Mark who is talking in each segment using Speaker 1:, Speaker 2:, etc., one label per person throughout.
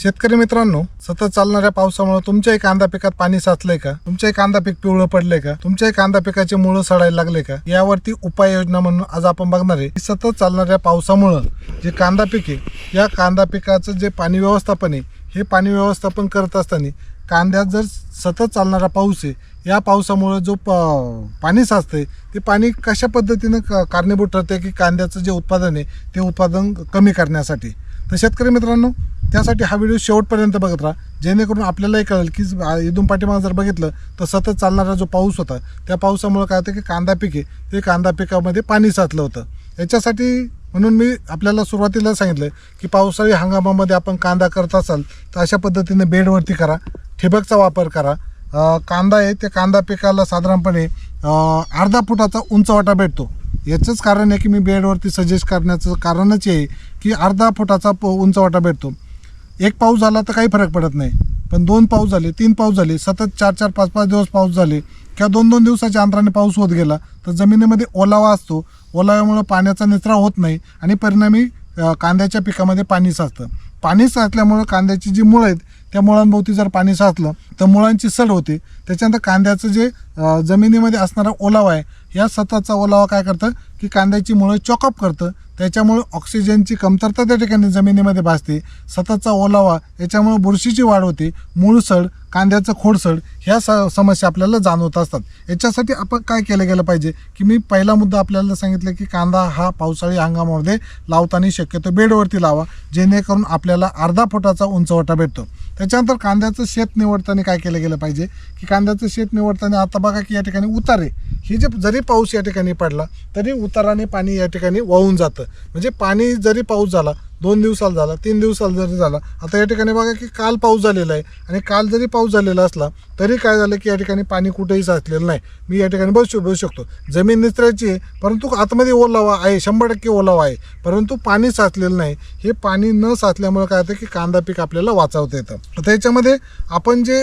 Speaker 1: शेतकरी मित्रांनो सतत चालणाऱ्या पावसामुळे तुमच्याही कांदा पिकात पाणी साचलंय का? तुमच्याही कांदा पीक पिवळं पडलंय का? तुमच्याही कांदा पिकाचे मुळं सडायला लागले का? यावरती उपाययोजना म्हणून आज आपण बघणार आहे. सतत चालणाऱ्या पावसामुळं जे कांदा पीक आहे या कांदा पिकाचं जे पाणी व्यवस्थापन आहे हे पाणी व्यवस्थापन करत असताना कांद्यात जर सतत चालणारा पाऊस आहे या पावसामुळं जो प पाणी साचतंय ते पाणी कशा पद्धतीनं कारणीभूत ठरते की कांद्याचं जे उत्पादन आहे ते उत्पादन कमी करण्यासाठी? तर शेतकरी मित्रांनो त्यासाठी हा व्हिडिओ शेवटपर्यंत बघत राहा. जेणेकरून आपल्यालाही कळेल की इथून पाठीमागं जर बघितलं तर सतत चालणारा जो पाऊस होता त्या पावसामुळे काय होतं की कांदा पिके ते कांदा पिकामध्ये पाणी साचलं होतं. याच्यासाठी म्हणून मी आपल्याला सुरुवातीला सांगितलं की पावसाळी हंगामामध्ये आपण कांदा करत असाल तर अशा पद्धतीने बेडवरती करा ठिबकचा वापर करा. कांदा आहे त्या कांदा पिकाला साधारणपणे अर्धा फुटाचा उंचवाटा भेटतो. याचंच कारण आहे की मी बेडवरती सजेस्ट करण्याचं कारणच आहे की अर्धा फुटाचा प उंचवाटा भेटतो. एक पाऊस झाला तर काही फरक पडत नाही. पण दोन पाऊस झाले तीन पाऊस झाले सतत चार चार पाच पाच दिवस पाऊस झाले किंवा दोन दोन दिवसाच्या अंतराने पाऊस होत गेला तर जमिनीमध्ये ओलावा असतो. ओलाव्यामुळं पाण्याचा निचरा होत नाही आणि परिणामी कांद्याच्या पिकामध्ये पाणी साचतं. पाणी साचल्यामुळं कांद्याची जी मुळं आहेत त्या मुळांभोवती जर पाणी साचलं तर मुळांची सड होते. त्याच्यानंतर कांद्याचं जे जमिनीमध्ये असणारा ओलावा आहे या सततचा ओलावा काय करतं? की कांद्याची मुळं चॉकअप करतं. त्याच्यामुळं ऑक्सिजनची कमतरता त्या ठिकाणी जमिनीमध्ये भासते. सततचा ओलावा याच्यामुळं बुरशीची वाढ होते. मूळसड कांद्याचं खोडसड ह्या स समस्या आपल्याला जाणवत असतात. याच्यासाठी आपण काय केलं गेलं पाहिजे? की मी पहिला मुद्दा आपल्याला सांगितलं की कांदा हा पावसाळी हंगामामध्ये लावताना शक्यतो बेडवरती लावा जेणेकरून आपल्याला अर्धा फुटाचा उंचवटा भेटतो. त्याच्यानंतर कांद्याचं शेत निवडताना काय केलं गेलं पाहिजे? की कांद्याचं शेत निवडताना आता बघा की या ठिकाणी उतारे. हे जे जरी पाऊस या ठिकाणी पडला तरी उताराने पाणी या ठिकाणी वाहून जातं. म्हणजे पाणी जरी पाऊस झाला दोन दिवसाला झाला तीन दिवसाला जरी झाला आता या ठिकाणी बघा की काल पाऊस झालेला आहे आणि काल जरी पाऊस झालेला असला तरी काय झालं की या ठिकाणी पाणी कुठेही साचलेलं नाही. मी या ठिकाणी बसू बसू शकतो. जमीन निचरायची आहे परंतु आतमध्ये ओलावा आहे शंभर टक्के ओलावा आहे. परंतु पाणी साचलेलं नाही. हे पाणी न साचल्यामुळे काय होतं की कांदा पीक आपल्याला वाचवता येतं. तर याच्यामध्ये आपण जे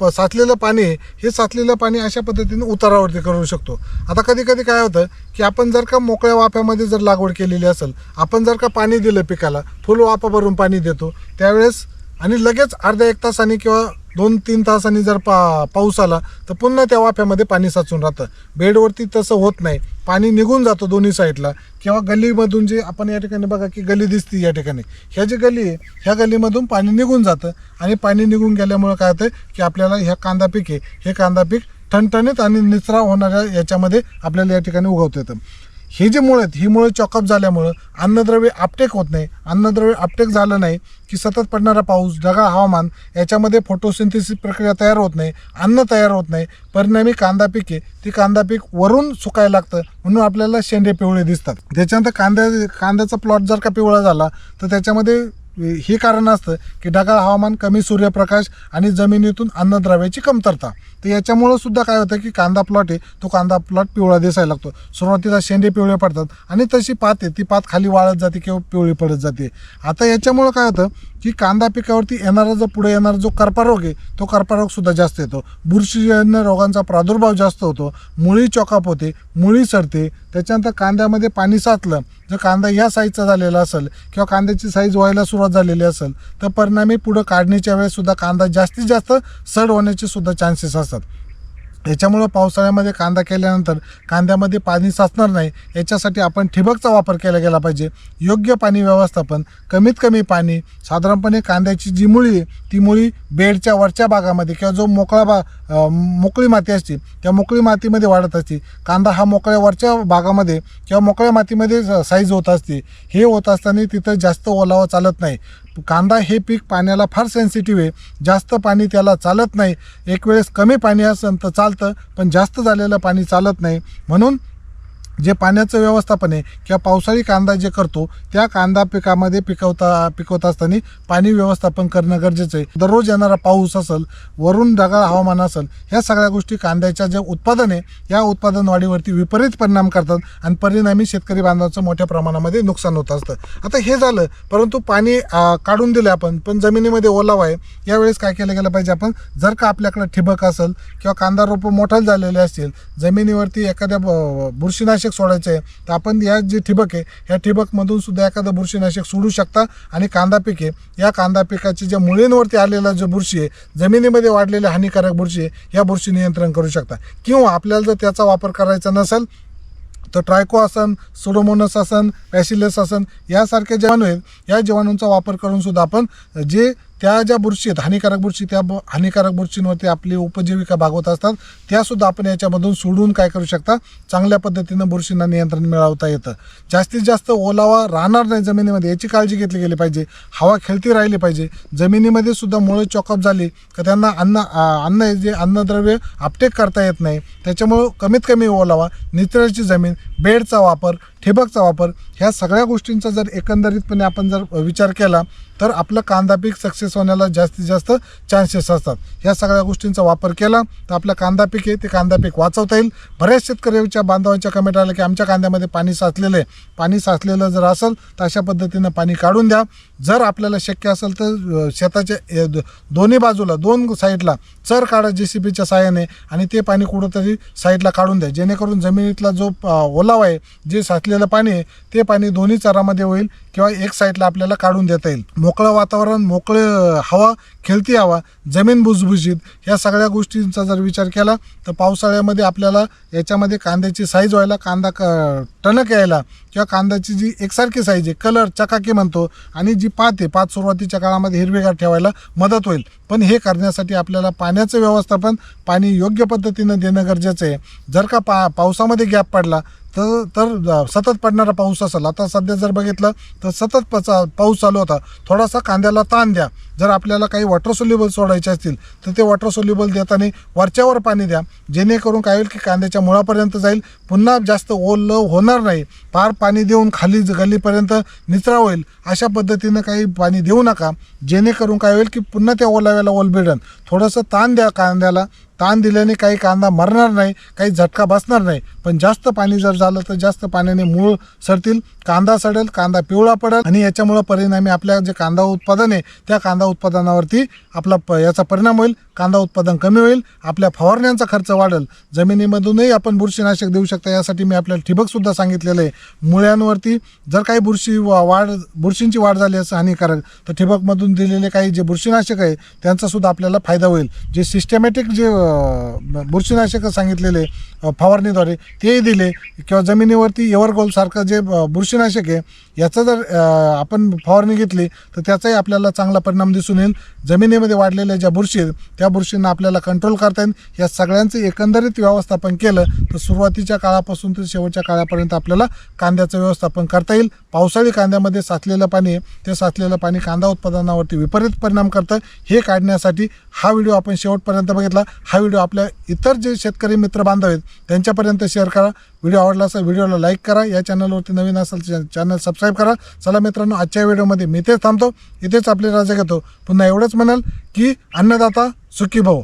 Speaker 1: प- साचलेलं पाणी आहे हे साचलेलं पाणी अशा पद्धतीने उतारावरती करू शकतो. आता कधी कधी काय होतं की आपण जर का मोकळ्या वाफ्यामध्ये जर लागवड केलेली असेल आपण जर का पाणी दिलं पिकाला फुल वाफा भरून पाणी देतो. त्यावेळेस आणि लगेच अर्ध्या एक तासाने किंवा दोन तीन तासांनी जर पा पाऊस आला तर पुन्हा त्या वाफ्यामध्ये पाणी साचून राहतं. बेडवरती तसं होत नाही. पाणी निघून जातं दोन्ही साईडला. किंवा गल्लीमधून जे आपण या ठिकाणी बघा की गल्ली दिसते या ठिकाणी. ह्या जी गल्ली आहे ह्या गल्लीमधून पाणी निघून जातं. आणि पाणी निघून गेल्यामुळे काय होतं की आपल्याला ह्या कांदा पीक आहे. हे कांदा पीक ठणठणीत आणि निचरा होणाऱ्या याच्यामध्ये आपल्याला या ठिकाणी उगवता येतं. हे जे मुळं आहेत ही मुळे चॉकअप झाल्यामुळं अन्नद्रव्य आपटेक होत नाही. अन्नद्रव्य आपटेक झालं नाही की सतत पडणारा पाऊस ढगाळ हवामान याच्यामध्ये फोटोसिंथेसिस प्रक्रिया तयार होत नाही अन्न तयार होत नाही. परिणामी कांदा पिके ती कांदा पीक वरून सुकायला लागतं म्हणून आपल्याला शेंडे पिवळे दिसतात. त्याच्यानंतर कांद्या कांद्याचा प्लॉट जर का पिवळा झाला तर त्याच्यामध्ये हे कारण असतं की ढगाळ हवामान कमी सूर्यप्रकाश आणि जमिनीतून अन्नद्रव्याची कमतरता. तर याच्यामुळं सुद्धा काय होतं की कांदा प्लॉट आहे तो कांदा प्लॉट पिवळा दिसायला लागतो. सुरुवातीला शेंडे पिवळे पडतात आणि तशी पात आहे ती पात खाली वाळत जाते किंवा पिवळी पडत जाते. आता याच्यामुळं काय होतं की कांदा पिकावरती येणारा जो पुढे येणारा जो कर्पारोग आहे तो कर्पारोग सुद्धा जास्त येतो. बुरशीजन्य रोगांचा प्रादुर्भाव जास्त होतो मुळी चॉकअप होते मुळी सडते त्याच्यानंतर कांद्यामध्ये पाणी साचलं जर कांदा ह्या साईजचा झालेला असेल किंवा कांद्याची साईज व्हायला सुरुवात झालेली असेल तर परिणामी पुढं काढणीच्या वेळेससुद्धा कांदा जास्तीत जास्त सड होण्याचे सुद्धा चान्सेस असतात. असतात. याच्यामुळं पावसाळ्यामध्ये कांदा केल्यानंतर कांद्यामध्ये पाणी साचणार नाही. याच्यासाठी आपण ठिबकचा वापर केला गेला पाहिजे. योग्य पाणी व्यवस्थापन कमीत कमी पाणी साधारणपणे कांद्याची जी मुळी आहे ती मुळी बेडच्या वरच्या भागामध्ये किंवा जो मोकळा भाग मोकळी माती असते त्या मोकळी मातीमध्ये वाढत असते. कांदा हा मोकळ्या वरच्या भागामध्ये किंवा मोकळ्या मातीमध्ये साईज होत असते. हे होत असताना तिथं जास्त ओलावा चालत नाही. कांदा हे पीक पाण्याला फार सेन्सिटिव्ह आहे. जास्त पाणी त्याला चालत नाही. एक वेळेस कमी पाणी असेल तर चालतं पण जास्त झालेलं पाणी चालत नाही. म्हणून जे पाण्याचं व्यवस्थापन आहे किंवा पावसाळी कांदा जे करतो त्या कांदा पिकामध्ये पिकवता पिकवत असताना पाणी व्यवस्थापन करणं गरजेचं आहे. दररोज येणारा पाऊस असेल वरून ढगाळ हवामान असेल ह्या सगळ्या गोष्टी कांद्याच्या जे उत्पादन आहे या उत्पादन वाढीवरती विपरीत परिणाम करतात आणि परिणामी शेतकरी बांधवाचं मोठ्या प्रमाणामध्ये नुकसान होत असतं. आता हे झालं परंतु पाणी काढून दिलं आपण पण जमिनीमध्ये ओलावा आहे यावेळेस काय केलं गेलं पाहिजे आपण? जर का आपल्याकडे ठिबक असेल किंवा कांदा रोपं मोठं झालेले असतील जमिनीवरती एखाद्या ब- बुरशीनाशक सोडायचं आहे तर आपण या जे ठिबक आहे या ठिबकमधून सुद्धा एखादं बुरशीनाशक सोडू शकता आणि कांदा पिके या कांदा पिकाची ज्या मुळींवरती आलेला जो बुरशी आहे जमिनीमध्ये वाढलेल्या हानिकारक बुरशी आहे या बुरशी नियंत्रण करू शकता. किंवा आपल्याला जर त्याचा वापर करायचा नसेल तर ट्रायको आसन सुडोमोनस आसन पॅसिलस आसन यासारखे जीवाणू आहेत या जीवाणूंचा वापर करून सुद्धा आपण जे त्या ज्या बुरशी आहेत हानिकारक बुरशी त्या ब- हानिकारक बुरशींवरती आपली उपजीविका भागवत असतात. त्यासुद्धा आपण याच्यामधून सोडून काय करू शकता? चांगल्या पद्धतीनं बुरशींना नियंत्रण मिळवता येतं. जास्तीत जास्त ओलावा राहणार नाही जमिनीमध्ये. याची काळजी घेतली गेली पाहिजे. हवा खेळती राहिली पाहिजे. जमिनीमध्ये सुद्धा मुळे चॉकअप झाली तर त्यांना अन्न अन्न जे अन्नद्रव्य आपटेक करता येत नाही. त्याच्यामुळं कमीत कमी ओलावा निचऱ्याची जमीन बेडचा वापर ठिबकचा वापर ह्या सगळ्या गोष्टींचा जर एकंदरीतपणे आपण जर विचार केला तर आपलं कांदा पीक सक्सेस होण्याला जास्तीत जास्त चान्सेस असतात. ह्या सगळ्या गोष्टींचा वापर केला तर आपलं कांदा पीक आहे ते कांदा पीक वाचवता येईल. बऱ्याच शेतकऱ्यांच्या बांधवांच्या कमेंट आल्या की आमच्या कांद्यामध्ये पाणी साचलेलं आहे. पाणी साचलेलं जर असेल तर अशा पद्धतीनं पाणी काढून द्या. जर आपल्याला शक्य असेल तर शेताच्या द- दोन्ही बाजूला दोन साईडला चर काढा जे सी बीच्या साहाय्याने आणि ते पाणी कुठंतरी साईडला काढून द्या. जेणेकरून जमिनीतला जो ओलावा आहे जे साचलेलं पाणी आहे ते पाणी दोन्ही चरामध्ये होईल किंवा एक साईडला आपल्याला काढून देता येईल. मोकळं वातावरण मोकळं हवा खेळती हवा जमीन भुसभुशीत ह्या सगळ्या गोष्टींचा जर विचार केला तर पावसाळ्यामध्ये आपल्याला याच्यामध्ये कांद्याची साईज व्हायला कांदा क टणक यायला किंवा कांद्याची जी एकसारखी साईज आहे कलर चकाकी म्हणतो आणि जी पात आहे पात सुरुवातीच्या काळामध्ये हिरवेगार ठेवायला मदत होईल. पण हे करण्यासाठी आपल्याला पाण्याचं व्यवस्थापन पाणी योग्य पद्धतीनं देणं गरजेचं आहे. जर का पा पावसामध्ये गॅप पडला तर तर सतत पडणारा पाऊस असेल. आता सध्या जर बघितलं तर सतत पचा पाऊस चालू होता. थोडासा कांद्याला ताण द्या. जर आपल्याला काही वॉटर सोल्युबल सोडायचे असतील तर ते वॉटर सोल्युबल देताना वरच्यावर पाणी द्या. जेणेकरून काय होईल की कांद्याच्या मुळापर्यंत जाईल. पुन्हा जास्त ओलं होणार नाही. फार पाणी देऊन खाली गल्लीपर्यंत निचरा होईल. अशा पद्धतीनं काही पाणी देऊ नका. जेणेकरून काय होईल की पुन्हा त्या ओलाव्याला ओल थोडंसं ताण द्या कांद्याला. ताण दिल्याने काही कांदा मरणार नाही. काही झटका बसणार नाही. पण जास्त पाणी जर झालं तर जास्त पाण्याने मूळ सरतील कांदा सडेल कांदा पिवळा पडेल आणि याच्यामुळं परिणामी आपल्या जे कांदा उत्पादन आहे त्या कांदा कांदा उत्पादनावरती आपला प याचा परिणाम होईल कांदा उत्पादन कमी होईल आपल्या फवारण्यांचा खर्च वाढेल. जमिनीमधूनही आपण बुरशीनाशक देऊ शकता यासाठी मी आपल्याला ठिबकसुद्धा सांगितलेलं आहे. मुळ्यांवरती जर काही बुरशी वा- वाढ बुरशींची वाढ झाली असं हानिकारक तर ठिबकमधून दिलेले काही जे बुरशीनाशक आहे त्यांचासुद्धा आपल्याला फायदा होईल. जे सिस्टमॅटिक जे बुरशीनाशकं बुरशीनाशक सांगितलेले फवारणीद्वारे तेही दिले किंवा जमिनीवरती एवरगोलसारखं जे बुरशीनाशक आहे याचं जर आपण फवारणी घेतली तर त्याचाही आपल्याला चांगला परिणाम दिसून येईल. जमिनीमध्ये वाढलेल्या ज्या बुरशी आहेत त्या बुरशींना आपल्याला कंट्रोल करता येईल. या सगळ्यांचं एकंदरीत व्यवस्थापन केलं तर सुरुवातीच्या काळापासून ते शेवटच्या काळापर्यंत आपल्याला कांद्याचं व्यवस्थापन करता येईल. पावसाळी कांद्यामध्ये साचलेलं पाणी ते साचलेलं पाणी कांदा उत्पादनावरती विपरीत परिणाम करतं. हे काढण्यासाठी हा व्हिडिओ आपण शेवटपर्यंत बघितला. हा व्हिडिओ आपल्या इतर जे शेतकरी मित्र बांधव आहेत त्यांच्यापर्यंत शेअर करा. व्हिडिओ आवडला असेल व्हिडिओला लाईक करा. या चॅनलवरती नवीन असेल चॅनल सबस्क्राईब करा. चला मित्रांनो आजच्या व्हिडिओमध्ये मी तेच थांबतो. इथेच आपली रजा घेतो. पुन्हा एवढंच म्हणाल की अन्नदाता सुखी भाऊ.